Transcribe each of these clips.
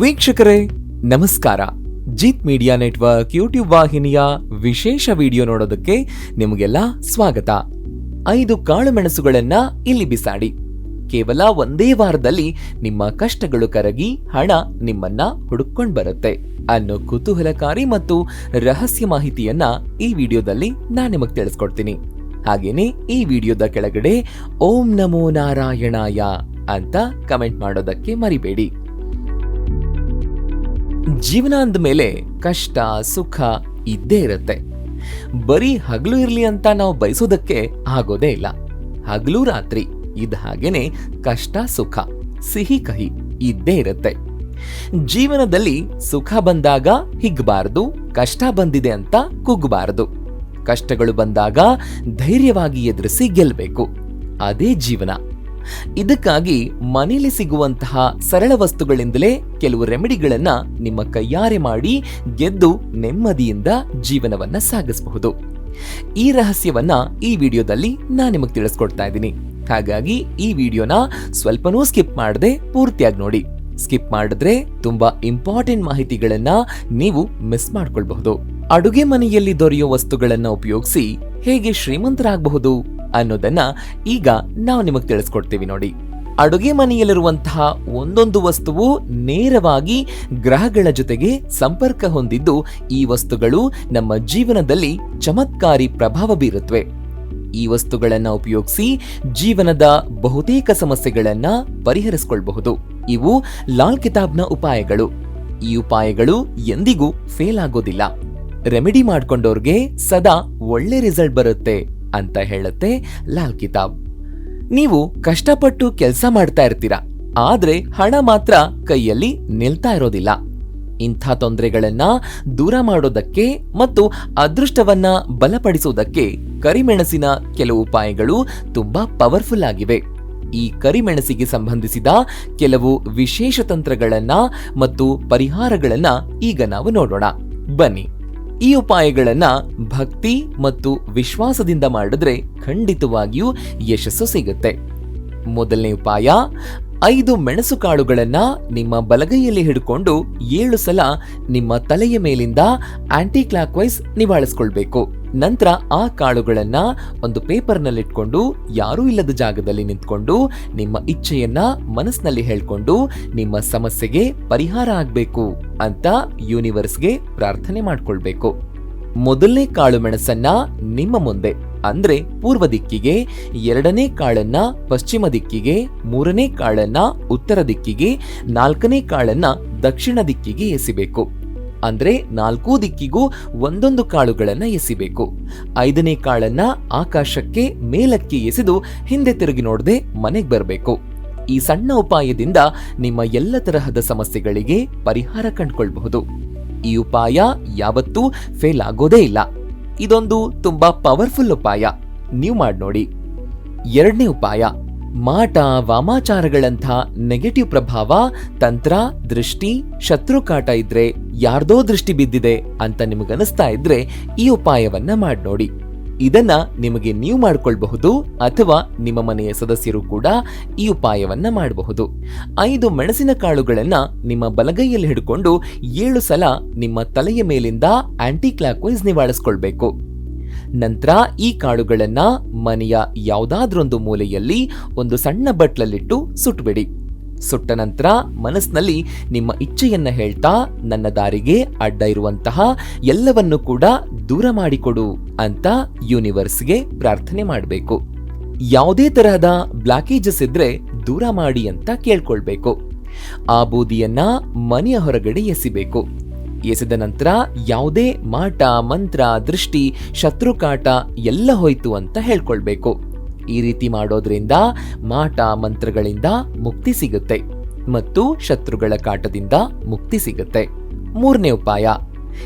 ವೀಕ್ಷಕರೇ, ನಮಸ್ಕಾರ. Jeet media network YouTube ವಾಹಿನಿಯ ವಿಶೇಷ ವಿಡಿಯೋ ನೋಡೋದಕ್ಕೆ ನಿಮಗೆಲ್ಲ ಸ್ವಾಗತ. ಐದು ಕಾಳುಮೆಣಸುಗಳನ್ನ ಇಲ್ಲಿ ಬಿಸಾಡಿ. ಕೇವಲ ಒಂದೇ ವಾರದಲ್ಲಿ ನಿಮ್ಮ ಕಷ್ಟಗಳು ಕರಗಿ ಹಣ ನಿಮ್ಮನ್ನ ಹುಡುಕೊಂಡು ಬರುತ್ತೆ ಅನ್ನೋ ಕುತೂಹಲಕಾರಿ ಮತ್ತು ರಹಸ್ಯ ಮಾಹಿತಿಯನ್ನ ಈ ವಿಡಿಯೋದಲ್ಲಿ ನಾನು ನಿಮಗೆ ತಿಳಿಸ್ಕೊಡ್ತೀನಿ. ಹಾಗೇನೆ ಈ ವಿಡಿಯೋದ ಕೆಳಗಡೆ ಓಂ ನಮೋ ನಾರಾಯಣಾಯ ಅಂತ ಕಮೆಂಟ್ ಮಾಡೋದಕ್ಕೆ ಮರಿಬೇಡಿ. ಜೀವನ ಅಂದಮೇಲೆ ಕಷ್ಟ, ಸುಖ ಇದ್ದೇ ಇರುತ್ತೆ. ಬರೀ ಹಗಲು ಇರ್ಲಿ ಅಂತ ನಾವು ಬಯಸೋದಕ್ಕೆ ಆಗೋದೇ ಇಲ್ಲ. ಹಗಲು ರಾತ್ರಿ ಇದ್ ಹಾಗೇನೆ ಕಷ್ಟ, ಸುಖ, ಸಿಹಿ ಕಹಿ ಇದ್ದೇ ಇರುತ್ತೆ. ಜೀವನದಲ್ಲಿ ಸುಖ ಬಂದಾಗ ಹಿಗ್ಬಾರದು, ಕಷ್ಟ ಬಂದಿದೆ ಅಂತ ಕುಗ್ಬಾರದು. ಕಷ್ಟಗಳು ಬಂದಾಗ ಧೈರ್ಯವಾಗಿ ಎದುರಿಸಿ ಗೆಲ್ಲಬೇಕು ಅದೇ ಜೀವನ. ಇದಕ್ಕಾಗಿ ಮನೆಯಲ್ಲಿ ಸಿಗುವಂತಹ ಸರಳ ವಸ್ತುಗಳಿಂದಲೇ ಕೆಲವು ರೆಮಿಡಿಗಳನ್ನ ನಿಮ್ಮ ಕೈಯಾರೆ ಮಾಡಿ ಗೆದ್ದು ನೆಮ್ಮದಿಯಿಂದ ಜೀವನವನ್ನ ಸಾಗಿಸಬಹುದು. ಈ ರಹಸ್ಯವನ್ನ ಈ ವಿಡಿಯೋದಲ್ಲಿ ನಾನು ನಿಮಗೆ ತಿಳಿಸ್ಕೊಡ್ತಾ ಇದ್ದೀನಿ. ಹಾಗಾಗಿ ಈ ವಿಡಿಯೋನ ಸ್ವಲ್ಪನೂ ಸ್ಕಿಪ್ ಮಾಡದೆ ಪೂರ್ತಿಯಾಗಿ ನೋಡಿ. ಸ್ಕಿಪ್ ಮಾಡಿದ್ರೆ ತುಂಬಾ ಇಂಪಾರ್ಟೆಂಟ್ ಮಾಹಿತಿಗಳನ್ನ ನೀವು ಮಿಸ್ ಮಾಡ್ಕೊಳ್ಬಹುದು. ಅಡುಗೆ ಮನೆಯಲ್ಲಿ ದೊರೆಯುವ ವಸ್ತುಗಳನ್ನ ಉಪಯೋಗಿಸಿ ಹೇಗೆ ಶ್ರೀಮಂತರಾಗಬಹುದು? ಅನ್ನೋದನ್ನ ಈಗ ನಾವು ನಿಮಗೆ ತಿಳಿಸ್ಕೊಡ್ತೀವಿ ನೋಡಿ. ಅಡುಗೆ ಮನೆಯಲ್ಲಿರುವಂತಹ ಒಂದೊಂದು ವಸ್ತುವು ನೇರವಾಗಿ ಗ್ರಹಗಳ ಜೊತೆಗೆ ಸಂಪರ್ಕ ಹೊಂದಿದ್ದು ಈ ವಸ್ತುಗಳು ನಮ್ಮ ಜೀವನದಲ್ಲಿ ಚಮತ್ಕಾರಿ ಪ್ರಭಾವ ಬೀರುತ್ತವೆ ಈ ವಸ್ತುಗಳನ್ನು ಉಪಯೋಗಿಸಿ ಜೀವನದ ಬಹುತೇಕ ಸಮಸ್ಯೆಗಳನ್ನು ಪರಿಹರಿಸಿಕೊಳ್ಳಬಹುದು ಇವು ಲಾಲ್ ಕಿತಾಬ್ನ ಉಪಾಯಗಳು. ಈ ಉಪಾಯಗಳು ಎಂದಿಗೂ ಫೇಲ್ ಆಗೋದಿಲ್ಲ. ರೆಮಿಡಿ ಮಾಡ್ಕೊಂಡವ್ರಿಗೆ ಸದಾ ಒಳ್ಳೆ ರಿಸಲ್ಟ್ ಬರುತ್ತೆ. ಅಂತ ಹೇಳುತ್ತೆ ಲಾಲ್ ಕಿತಾಬ್. ನೀವು ಕಷ್ಟಪಟ್ಟು ಕೆಲಸ ಮಾಡ್ತಾ ಇರ್ತೀರಾ, ಆದ್ರೆ ಹಣ ಮಾತ್ರ ಕೈಯಲ್ಲಿ ನಿಲ್ತಾ ಇರೋದಿಲ್ಲ. ಇಂಥ ತೊಂದರೆಗಳನ್ನ ದೂರ ಮಾಡೋದಕ್ಕೆ ಮತ್ತು ಅದೃಷ್ಟವನ್ನ ಬಲಪಡಿಸುವುದಕ್ಕೆ ಕರಿಮೆಣಸಿನ ಕೆಲವು ಉಪಾಯಗಳು ತುಂಬಾ ಪವರ್ಫುಲ್ ಆಗಿವೆ. ಈ ಕರಿಮೆಣಸಿಗೆ ಸಂಬಂಧಿಸಿದ ಕೆಲವು ವಿಶೇಷ ತಂತ್ರಗಳನ್ನ ಮತ್ತು ಪರಿಹಾರಗಳನ್ನ ಈಗ ನಾವು ನೋಡೋಣ. ಬನ್ನಿ. ಈ ಉಪಾಯಗಳನ್ನ ಭಕ್ತಿ ಮತ್ತು ವಿಶ್ವಾಸದಿಂದ ಮಾಡಿದ್ರೆ ಖಂಡಿತವಾಗಿಯೂ ಯಶಸ್ಸು ಸಿಗುತ್ತೆ. ಮೊದಲನೇ ಉಪಾಯ ಐದು ಮೆಣಸು ಕಾಳುಗಳನ್ನ ನಿಮ್ಮ ಬಲಗೈಯಲ್ಲಿ ಹಿಡ್ಕೊಂಡು ಏಳು ಸಲ ನಿಮ್ಮ ತಲೆಯ ಮೇಲಿಂದ ಆಂಟಿ ಕ್ಲಾಕ್ ವೈಸ್ ನಿವಾಳಿಸ್ಕೊಳ್ಬೇಕು. ನಂತರ ಆ ಕಾಳುಗಳನ್ನ ಒಂದು ಪೇಪರ್ನಲ್ಲಿಟ್ಕೊಂಡು ಯಾರೂ ಇಲ್ಲದ ಜಾಗದಲ್ಲಿ ನಿಂತ್ಕೊಂಡು ನಿಮ್ಮ ಇಚ್ಛೆಯನ್ನ ಮನಸ್ಸಿನಲ್ಲಿ ಹೇಳ್ಕೊಂಡು ನಿಮ್ಮ ಸಮಸ್ಯೆಗೆ ಪರಿಹಾರ ಆಗ್ಬೇಕು ಅಂತ ಯೂನಿವರ್ಸ್ಗೆ ಪ್ರಾರ್ಥನೆ ಮಾಡ್ಕೊಳ್ಬೇಕು. ಮೊದಲನೇ ಕಾಳು ಮೆಣಸನ್ನ ನಿಮ್ಮ ಮುಂದೆ. ಅಂದ್ರೆ ಪೂರ್ವ ದಿಕ್ಕಿಗೆ, ಎರಡನೇ ಕಾಳನ್ನ ಪಶ್ಚಿಮ ದಿಕ್ಕಿಗೆ, ಮೂರನೇ ಕಾಳನ್ನ ಉತ್ತರ ದಿಕ್ಕಿಗೆ, ನಾಲ್ಕನೇ ಕಾಳನ್ನ ದಕ್ಷಿಣ ದಿಕ್ಕಿಗೆ ಎಸಿಬೇಕು. ಅಂದ್ರೆ ನಾಲ್ಕೂ ದಿಕ್ಕಿಗೂ ಒಂದೊಂದು ಕಾಳುಗಳನ್ನ ಎಸಿಬೇಕು. ಐದನೇ ಕಾಳನ್ನ ಆಕಾಶಕ್ಕೆ ಮೇಲಕ್ಕೆ ಎಸೆದು ಹಿಂದೆ ತಿರುಗಿ ನೋಡದೆ ಮನೆಗೆ ಬರಬೇಕು. ಈ ಸಣ್ಣ ಉಪಾಯದಿಂದ ನಿಮ್ಮ ಎಲ್ಲ ತರಹದ ಸಮಸ್ಯೆಗಳಿಗೆ ಪರಿಹಾರ ಕಂಡುಕೊಳ್ಬಹುದು. ಈ ಉಪಾಯ ಯಾವತ್ತೂ ಫೇಲ್ ಆಗೋದೇ ಇಲ್ಲ. ಇದೊಂದು ತುಂಬಾ ಪವರ್ಫುಲ್ ಉಪಾಯ. ನೀವು ಮಾಡಿ ನೋಡಿ. ಎರಡನೇ ಉಪಾಯ, ಮಾಟ ವಾಮಾಚಾರಗಳಂಥ ನೆಗೆಟಿವ್ ಪ್ರಭಾವ, ತಂತ್ರ, ದೃಷ್ಟಿ ಶತ್ರು ಕಾಟ ಇದ್ರೆ ಯಾರ್ದೋ ದೃಷ್ಟಿ ಬಿದ್ದಿದೆ ಅಂತ ನಿಮಗನಿಸ್ತಾ ಇದ್ರೆ ಈ ಉಪಾಯವನ್ನ ಮಾಡಿ ನೋಡಿ. ಇದನ್ನ ನಿಮಗೆ ನೀವು ಮಾಡಿಕೊಳ್ಬಹುದು ಅಥವಾ ನಿಮ್ಮ ಮನೆಯ ಸದಸ್ಯರು ಕೂಡ ಈ ಉಪಾಯವನ್ನ ಮಾಡಬಹುದು. ಐದು ಮೆಣಸಿನ ಕಾಳುಗಳನ್ನ ನಿಮ್ಮ ಬಲಗೈಯಲ್ಲಿ ಹಿಡ್ಕೊಂಡು ಏಳು ಸಲ ನಿಮ್ಮ ತಲೆಯ ಮೇಲಿಂದ ಆಂಟಿ ನಿವಾಳಿಸ್ಕೊಳ್ಬೇಕು. ನಂತರ ಈ ಕಾಳುಗಳನ್ನ ಮನೆಯ ಯಾವುದಾದ್ರೊಂದು ಮೂಲೆಯಲ್ಲಿ ಒಂದು ಸಣ್ಣ ಬಟ್ಲಲ್ಲಿಟ್ಟು ಸುಟ್ಬಿಡಿ. ಸುಟ್ಟ ನಂತರ ಮನಸ್ಸಿನಲ್ಲಿ ನಿಮ್ಮ ಇಚ್ಛೆಯನ್ನು ಹೇಳ್ತಾ ನನ್ನ ದಾರಿಗೆ ಅಡ್ಡ ಇರುವಂತಹ ಎಲ್ಲವನ್ನು ಕೂಡ ದೂರ ಮಾಡಿಕೊಡು ಅಂತ ಯೂನಿವರ್ಸ್ಗೆ ಪ್ರಾರ್ಥನೆ ಮಾಡಬೇಕು. ಯಾವುದೇ ತರಹದ ಬ್ಲಾಕೇಜಸ್ ಇದ್ರೆ ದೂರ ಮಾಡಿ ಅಂತ ಕೇಳ್ಕೊಳ್ಬೇಕು. ಆ ಬೂದಿಯನ್ನ ಮನೆಯ ಹೊರಗಡೆ ಎಸಿಬೇಕು. ಎಸೆದ ನಂತರ ಯಾವುದೇ ಮಾಟ, ಮಂತ್ರ, ದೃಷ್ಟಿ, ಶತ್ರುಕಾಟ ಎಲ್ಲ ಹೋಯ್ತು ಅಂತ ಹೇಳ್ಕೊಳ್ಬೇಕು. ಈ ರೀತಿ ಮಾಡೋದ್ರಿಂದ ಮಾಟ ಮಂತ್ರಗಳಿಂದ ಮುಕ್ತಿ ಸಿಗುತ್ತೆ ಮತ್ತು ಶತ್ರುಗಳ ಕಾಟದಿಂದ ಮುಕ್ತಿ ಸಿಗುತ್ತೆ. ಮೂರನೇ ಉಪಾಯ,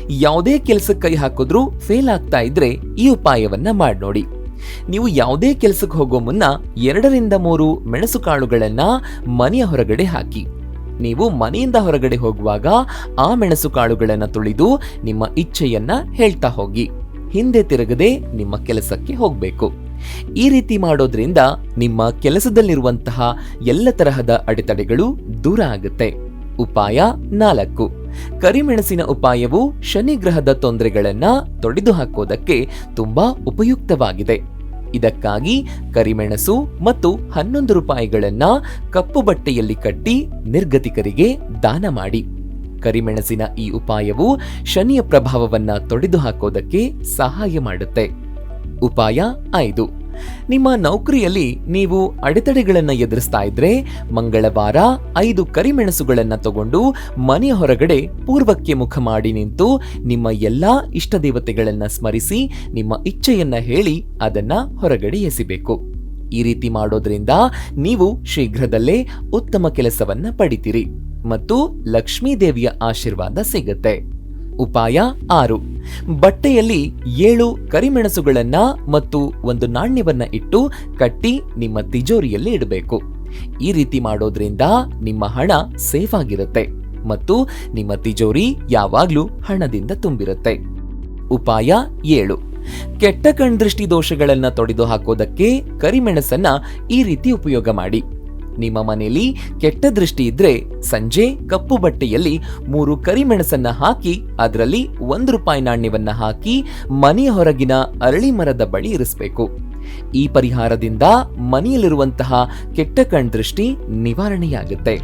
ಯಾವುದೇ ಕೆಲಸಕ್ಕೆ ಕೈ ಹಾಕಿದ್ರೂ ಫೇಲ್ ಆಗ್ತಾ ಇದ್ರೆ ಈ ಉಪಾಯವನ್ನ ಮಾಡಿ ನೋಡಿ. ನೀವು ಯಾವುದೇ ಕೆಲಸಕ್ಕೆ ಹೋಗೋ ಮುನ್ನ ಎರಡರಿಂದ ಮೂರು ಮೆಣಸು ಕಾಳುಗಳನ್ನ ಮನೆಯ ಹೊರಗಡೆ ಹಾಕಿ. ನೀವು ಮನೆಯಿಂದ ಹೊರಗಡೆ ಹೋಗುವಾಗ ಆ ಮೆಣಸು ಕಾಳುಗಳನ್ನ ತುಳಿದು ನಿಮ್ಮ ಇಚ್ಛೆಯನ್ನ ಹೇಳ್ತಾ ಹೋಗಿ. ಹಿಂದೆ ತಿರುಗದೆ ನಿಮ್ಮ ಕೆಲಸಕ್ಕೆ ಹೋಗ್ಬೇಕು. ಈ ರೀತಿ ಮಾಡೋದ್ರಿಂದ ನಿಮ್ಮ ಕೆಲಸದಲ್ಲಿರುವಂತಹ ಎಲ್ಲ ತರಹದ ಅಡೆತಡೆಗಳು ದೂರ ಆಗುತ್ತೆ. ಉಪಾಯ ನಾಲ್ಕು. ಕರಿಮೆಣಸಿನ ಉಪಾಯವು ಶನಿ ಗ್ರಹದ ತೊಂದರೆಗಳನ್ನ ತೊಡೆದು ಹಾಕೋದಕ್ಕೆ ತುಂಬಾ ಉಪಯುಕ್ತವಾಗಿದೆ. ಇದಕ್ಕಾಗಿ ಕರಿಮೆಣಸು ಮತ್ತು ಹನ್ನೊಂದು ರೂಪಾಯಿಗಳನ್ನ ಕಪ್ಪು ಬಟ್ಟೆಯಲ್ಲಿ ಕಟ್ಟಿ ನಿರ್ಗತಿಕರಿಗೆ ದಾನ ಮಾಡಿ. ಕರಿಮೆಣಸಿನ ಈ ಉಪಾಯವು ಶನಿಯ ಪ್ರಭಾವವನ್ನ ತೊಡೆದು ಹಾಕೋದಕ್ಕೆ ಸಹಾಯ ಮಾಡುತ್ತೆ. ಉಪಾಯ ಐದು. ನಿಮ್ಮ ನೌಕರಿಯಲ್ಲಿ ನೀವು ಅಡೆತಡೆಗಳನ್ನು ಎದುರಿಸ್ತಾ ಇದ್ರೆ ಮಂಗಳವಾರ ಐದು ಕರಿಮೆಣಸುಗಳನ್ನು ತಗೊಂಡು ಮನೆ ಹೊರಗಡೆ ಪೂರ್ವಕ್ಕೆ ಮುಖ ಮಾಡಿ ನಿಂತು ನಿಮ್ಮ ಎಲ್ಲಾ ಇಷ್ಟ ದೇವತೆಗಳನ್ನು ಸ್ಮರಿಸಿ ನಿಮ್ಮ ಇಚ್ಛೆಯನ್ನ ಹೇಳಿ ಅದನ್ನ ಹೊರಗಡೆ ಎಸಿಬೇಕು. ಈ ರೀತಿ ಮಾಡೋದ್ರಿಂದ ನೀವು ಶೀಘ್ರದಲ್ಲೇ ಉತ್ತಮ ಕೆಲಸವನ್ನ ಪಡಿತೀರಿ ಮತ್ತು ಲಕ್ಷ್ಮೀ ದೇವಿಯ ಆಶೀರ್ವಾದ ಸಿಗುತ್ತೆ. ಉಪಾಯ ಆರು. ಬಟ್ಟೆಯಲ್ಲಿ ಏಳು ಕರಿಮೆಣಸುಗಳನ್ನ ಮತ್ತು ಒಂದು ನಾಣ್ಯವನ್ನ ಇಟ್ಟು ಕಟ್ಟಿ ನಿಮ್ಮ ತಿಜೋರಿಯಲ್ಲಿ ಇಡಬೇಕು. ಈ ರೀತಿ ಮಾಡೋದ್ರಿಂದ ನಿಮ್ಮ ಹಣ ಸೇಫ್ ಆಗಿರುತ್ತೆ ಮತ್ತು ನಿಮ್ಮ ತಿಜೋರಿ ಯಾವಾಗ್ಲೂ ಹಣದಿಂದ ತುಂಬಿರುತ್ತೆ. ಉಪಾಯ ಏಳು. ಕೆಟ್ಟ ಕಣ್ದೃಷ್ಟಿ ದೋಷಗಳನ್ನ ತೊಡೆದು ಹಾಕೋದಕ್ಕೆ ಕರಿಮೆಣಸನ್ನ ಈ ರೀತಿ ಉಪಯೋಗ ಮಾಡಿ. ನಿಮ್ಮ ಮನೆಯಲ್ಲಿ ಕೆಟ್ಟ ದೃಷ್ಟಿ ಇದ್ರೆ ಸಂಜೆ ಕಪ್ಪು ಬಟ್ಟೆಯಲ್ಲಿ ಮೂರು ಕರಿಮೆಣಸನ್ನ ಹಾಕಿ, ಅದರಲ್ಲಿ ಒಂದು ರೂಪಾಯಿ ನಾಣ್ಯವನ್ನ ಹಾಕಿ ಮನೆಯ ಹೊರಗಿನ ಅರಳಿ ಮರದ ಬಳಿ ಇರಿಸಬೇಕು. ಈ ಪರಿಹಾರದಿಂದ ಮನೆಯಲ್ಲಿರುವಂತಹ ಕೆಟ್ಟ ಕಣ್ದೃಷ್ಟಿ ನಿವಾರಣೆಯಾಗುತ್ತೆ.